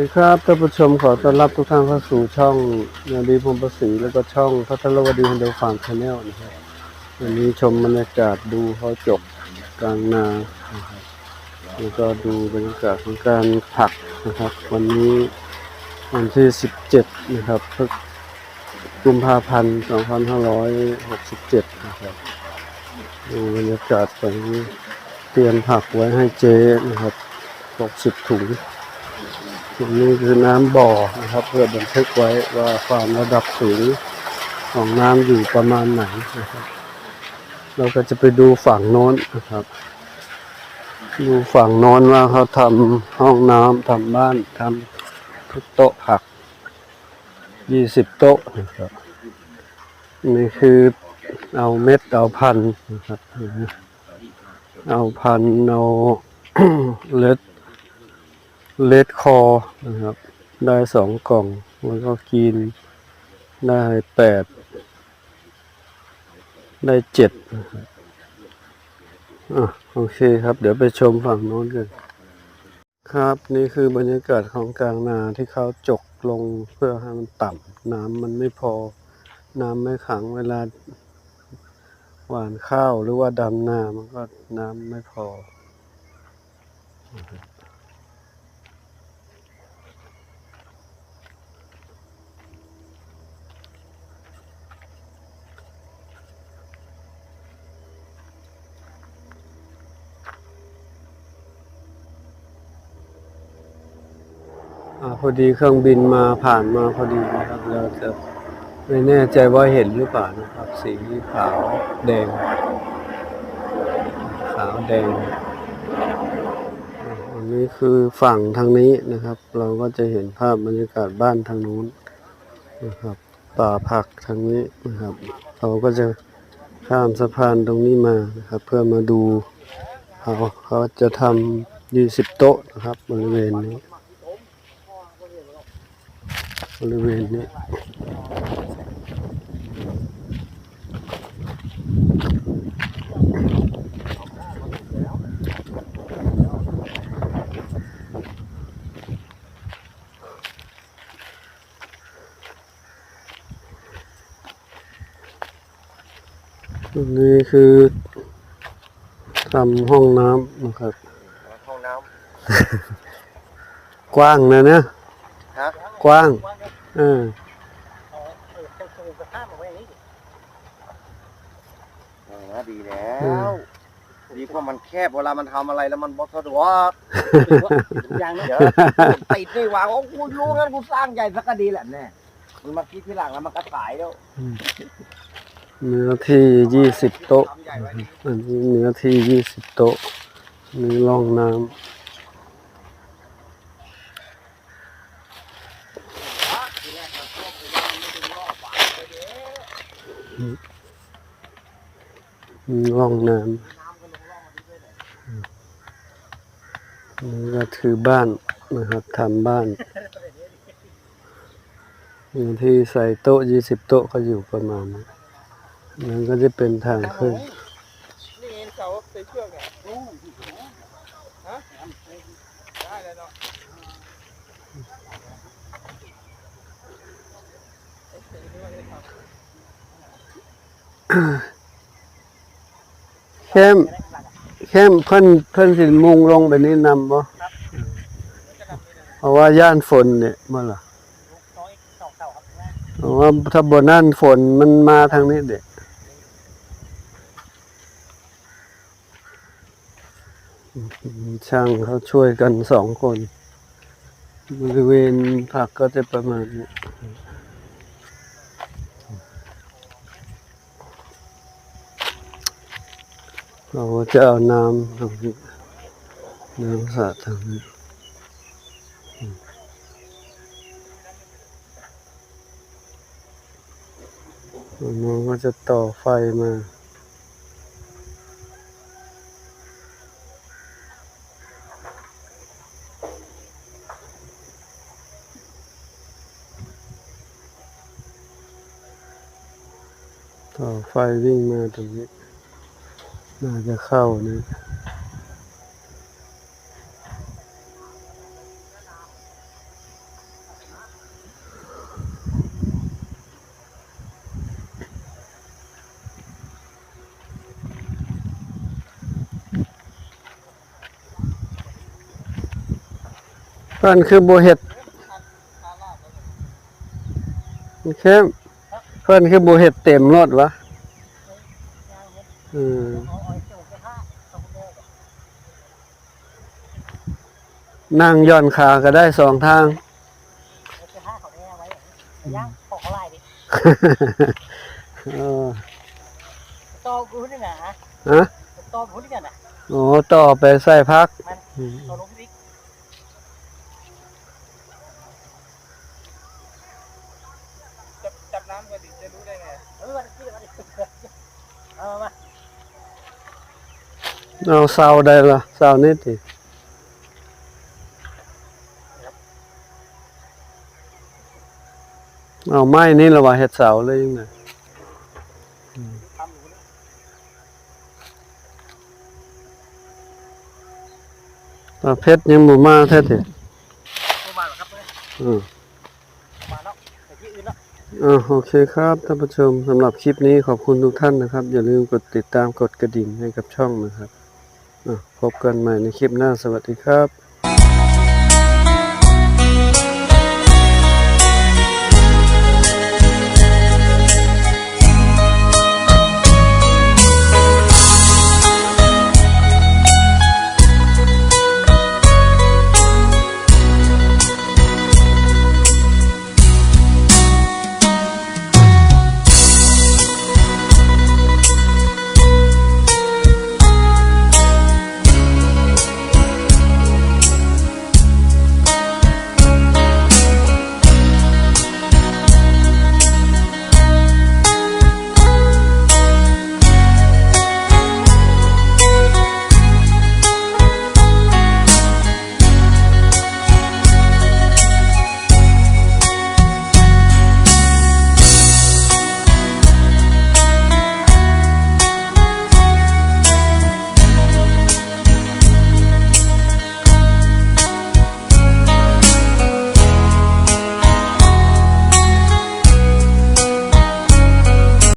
สวัสดีครับท่านผู้ชมขอต้อนรับทุกท่านเข้าสู่ช่องนาดีพรมประสีแล้วก็ช่องพัทรวดีฮันเดลฟาร์มชาแนลนะครับวันนี้ชมบรรยากาศดูเขาจบกลางนานะครับแล้วก็ดูบรรยากาศของการผักนะครับ วันนี้วันที่ 17 นะครับพฤษกุมภาพันธ์ 2567 นะครับดูบรรยากาศของเตรียมผักไว้ให้เจ๊นะครับ 60 ถุง ตรงนี้คือน้ำบ่อนะครับ เพื่อบันทึกไว้ว่าความระดับสูงของน้ำอยู่ประมาณไหนนะครับ เราก็จะไปดูฝั่งโน้นนะครับ ดูฝั่งโน้นว่าเขาทำห้องน้ำทำบ้านทำทุกโต๊ะผักยี่สิบโต๊ะนะครับนี่คือเอาเม็ดเอาพันนะครับ เอาพันเอาเล็ด เลดคอนะครับ ได้สองกล่อง แล้วก็กินได้แปดได้เจ็ดอะโอเคครับ เดี๋ยวไปชมฝั่งโน้นกัน ครับนี่คือบรรยากาศของกลางนาที่เขาจกลงเพื่อให้มันต่ำน้ำมันไม่พอ น้ำไม่ขังเวลาหวานข้าวหรือว่าดำนา มันก็น้ำไม่พอ พอดีเครื่องบินมาผ่านมาพอดีนะครับเราจะไม่แน่ใจว่าเห็นหรือเปล่านะครับ สีขาวแดง ขาวแดง อันนี้คือฝั่งทางนี้นะครับ เราก็จะเห็นภาพบรรยากาศบ้านทางนู้นนะครับ ป่าผักทางนี้นะครับ เราก็จะข้ามสะพานตรงนี้มานะครับ เพื่อมาดูเขาเขาจะทำยี่สิบโต๊ะนะครับบริเวณนี้ บริเวณนี้ตรงนี้คือทำห้องน้ำนะครับ ห้องน้กว้างนะเนี่ยำฮะกว้าง เออเออดีแล้ว ดีกว่ามันแคบเวลามันทำอะไรแล้วมันบอสดวกอย่างนั้เดี๋ยวติดนี่ว่าโอ้กูรู้งั้นกูสร้างใหญ่สักก็ดีแหละแน่มันมาคิดที่หลังแล้วมันก็สายแล้วเนื้อที่ยี่สิบโต๊ะอันนี้เนื้อที่ยี่สิบโต๊ะมีร่องน้ำ ร่องน้ำนี่ก็คือบ้านนะครับทำบ้านเนื้อที่ใส่โต๊ะยี่สิบโต๊ะก็อยู่ประมาณนี้นั่นก็จะเป็นทางขึ้นนี่เองเสาใส่เชือกเนี่ยรู้ฮะได้เลยเนาะ เข้มเข้มเพิ่นเพิ่นสิมุงลงไปนี้นำบ่เพราะว่าย่านฝนเนี่ยบ่ล่ะน้อยเก่าๆครับแม่เพราะว่าถ้าบ่นั่นฝนมันมาทางนี้เด็กช่างเขาช่วยกันสองคน บริเวณผักก็จะประมาณนี้ เราก็จะเอาน้ำตรงนี้น้ำสาดทางนี้มแล้วน้องก็จะต่อไฟมาต่อไฟวิ่งมาตรงนี้ น่าจะเข้านะอันคือบัวเห็ดเข้คเพื่อนคือบัวเห็ดเต็มรถวะอืม นั่งย่อนขาก็ได้สองทางจะห้าเขาได้ไว้ย่างของอะไรดิเออโตกูนี่นะฮะโตกูนี่กันนะโอ้ต่อไปใส่พักอืมโตลงพิกจับจับน้ำกันดิจะรู้ได้ไงเออมาดิมาดิเอามาเอาเสาได้ละเสานี่ติ เอาไม้นี่ละว่าเฮ็ดเสาเลยยังไงทำอยู่นี่ตาเพชรยังบ่มาแท้ติประมาณครับเพื่อนอือประมาณแล้วแต่ที่อื่นแล้วอ่าโอเคครับท่านผู้ชมสำหรับคลิปนี้ขอบคุณทุกท่านนะครับ อย่าลืมกดติดตามกดกระดิ่งให้กับช่องนะครับอะพบกันใหม่ในคลิปหน้าสวัสดีครับ